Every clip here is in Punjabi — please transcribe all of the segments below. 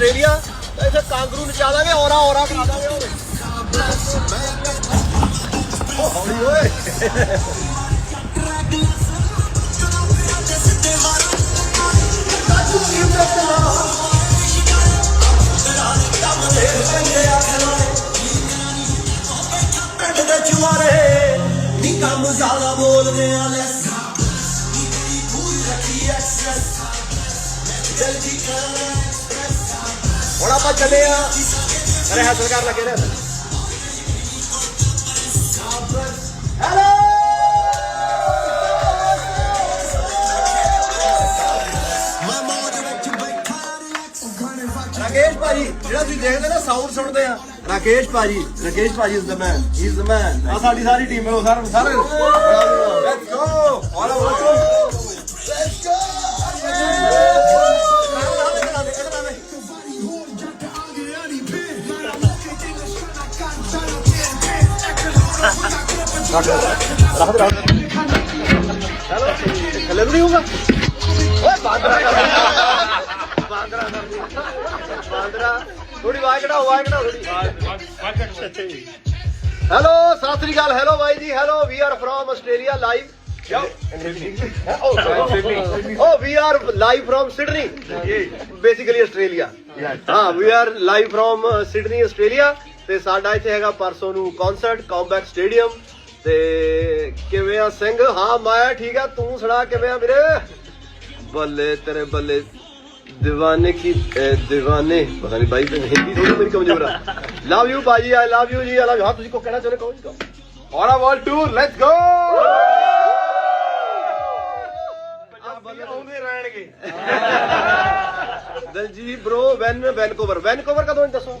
ਆਸਟ੍ਰੇਲੀਆ, ਤਾਂ ਇੱਥੇ ਕਾਂਗਰੂ ਨਚਾ ਦਾਂਗੇ ਔਰਾ ਔਰਾ ਕਰਾ ਦਾਂਗੇ ਓਏ ਹੌਲੀ ਓਏ। ਚੁਆਰੇ ਨੀ ਕੰਮ ਜ਼ਿਆਦਾ ਬੋਲਦੇ ਆ ਲੈਸ ਨੀ ਤੇਰੀ ਪੂਰੀ ਰੱਖੀ ਐਕਸੈਸ ਜਲਦੀ ਕਰ ਹੁਣ ਆਪਾਂ ਚੱਲੇ ਆ। ਅਰੇ ਹਾਸਲ ਲੱਗੇ ਨੇ। ਹੈਲੋ ਰਾਕੇਸ਼ ਭਾਜੀ, ਜਿਹੜਾ ਤੁਸੀਂ ਦੇਖਦੇ ਨਾ ਸਾਊਂਡ ਸੁਣਦੇ ਆ। ਰਾਕੇਸ਼ ਭਾਜੀ ਰਾਕੇਸ਼ ਭਾਜੀ is the man he is the ਮੈਨ ਆ ਸਾਡੀ ਸਾਰੀ ਟੀਮ ਹੈ, ਉਹ ਸਾਰੇ ਸਾਰੇ ਲੈਟਸ ਗੋ ਆਲ ਓਵਰ ਥੱਲੇ ਨੂੰ ਨਹੀਂ ਹੋਊਗਾ ਓਏ ਬਾਂਦਰਾ ਬਾਂਦਰਾ ਬਾਂਦਰਾ ਥੋੜੀ ਆਵਾਜ਼ ਘਟਾਓ ਆਵਾਜ਼ ਘਟਾਓ ਥੋੜੀ ਹੈਲੋ ਸਤਿ ਸ੍ਰੀ ਅਕਾਲ ਹੈਲੋ ਬਾਈ ਜੀ hello we are from Australia live Oh, we are live from Sydney. Basically Australia. ਹਾਂ we are live from uh, Sydney, Australia. ਤੇ ਸਾਡਾ ਇੱਥੇ ਹੈਗਾ ਪਰਸੋਂ ਨੂੰ ਕਨਸਰਟ ਕੌਮਬੈਕ ਸਟੇਡੀਅਮ ਤੇ ਕਿਵੇਂ ਆ ਸਿੰਘ? ਹਾਂ ਮੈਂ ਠੀਕ ਆ। ਤੂੰ ਸੁਣਾ ਕਿਵੇਂ ਆ ਵੀਰੇ? ਬੱਲੇ ਤੇਰੇ ਬੱਲੇ। دیਵਾਨੇ ਕੀ دیਵਾਨੇ ਪਤਾ ਨਹੀਂ ਬਾਈ ਤੇ ਹਿੰਦੀ ਥੋੜੀ ਮੇਰੀ ਕਮਜ਼ੋਰ ਆ। ਲਵ ਯੂ ਬਾਜੀ ਆਈ ਲਵ ਯੂ ਜੀ ਆਈ ਲਵ ਯੂ ਹਾਂ ਤੁਸੀਂ ਕੋ ਕਹਿਣਾ ਚਾਹੁੰਦੇ ਕਹੋ ਜੀ ਕਹੋ। ਔਰ ਆ ਵਾਲ ਟੂ ਲੈਟਸ ਗੋ ਪੰਜਾਬੀ ਆਉਂਦੇ ਰਹਿਣਗੇ। ਦਲਜੀਤ ਬ్రో ਵੈਨ ਵੈਨਕੂਵਰ। ਵੈਨਕੂਵਰ ਕਦੋਂ ਦੱਸੋ?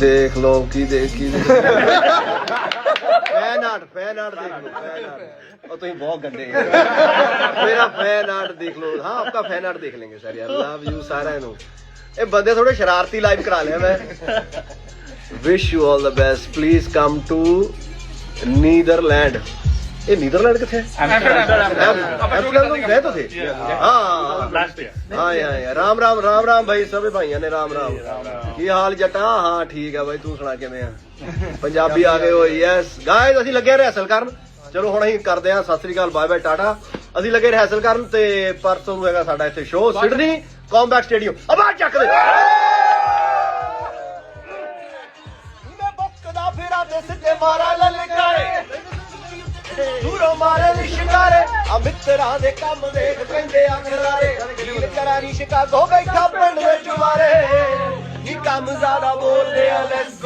देख लो की देखी फ़ैन फ़ैन आर्ट देख लो फ़ैन आर्ट और तो तुम बहुत गंदे मेरा फ़ैन आर्ट देख लो। हाँ आपका फ़ैन आर्ट देख लेंगे सर यार। लव यू सारे नो। ए बंदे थोड़े शरारती लाइव करा ले मैं। Wish you all the best please come to Netherland ਇਹ ਨੀਦਰਲੈਂਡ ਕਿੱਥੇ ਹੈ ਐਮਸਟਰਡਮ ਤੋਂ ਗਏ तो थे हाँ ਲਾਸਟ ਈਅਰ ਹਾਂ ਯਾ ਯਾ ਰਾਮ ਰਾਮ ਰਾਮ ਰਾਮ ਭਾਈ ਸਭੇ ਭਾਈਆਂ ਨੇ ਰਾਮ ਰਾਮ ਕੀ ਹਾਲ ਜੱਟਾ ਹਾਂ ਠੀਕ ਆ ਬਾਈ ਤੂੰ ਸੁਣਾ ਕਿਵੇਂ ਆ ਪੰਜਾਬੀ ਆ ਗਏ ਹੋ ਯੈਸ ਗਾਇਜ਼ ਅਸੀਂ ਲੱਗੇ ਰਿਹਰਸਲ ਕਰਨ ਚਲੋ ਹੁਣ ਅਸੀਂ ਕਰਦੇ ਆ ਸਤਿ ਸ੍ਰੀ ਅਕਾਲ ਬਾਏ ਬਾਏ ਟਾਟਾ ਅਸੀਂ ਲੱਗੇ ਰਿਹਰਸਲ ਕਰਨ ਤੇ ਪਰਸੋਂ ਨੂੰ ਹੈਗਾ ਸਾਡਾ ਇੱਥੇ ਸ਼ੋਅ ਸਿਡਨੀ ਕੌਮਬੈਕ ਸਟੇਡੀਅਮ ਅਬਾ ਚੱਕ ਦੇ ਮੈਂ ਬੁੱਕਦਾ ਫੇਰਾ ਤੇ ਸਿੱਧੇ ਮਾਰਾ ਲਲਕਾਰੇ ਦੂਰੋਂ ਮਾਰੇ ਨੀ ਸ਼ਿਕਾਰੇ ਆ ਮਿੱਤਰਾਂ ਦੇ ਕੰਮ ਦੇਖ ਕਹਿੰਦੇ ਆ ਖਲਾਰੇ। ਹੀਲ ਕਰਾਰੀ ਸ਼ਿਕਾਗੋ ਬੈਠਾ ਪਿੰਡ ਵਿੱਚ ਮਾਰੇ। ਨੀ ਕੰਮ ਜ਼ਿਆਦਾ ਬੋਲਦੇ ਆ ਲੈਟਸ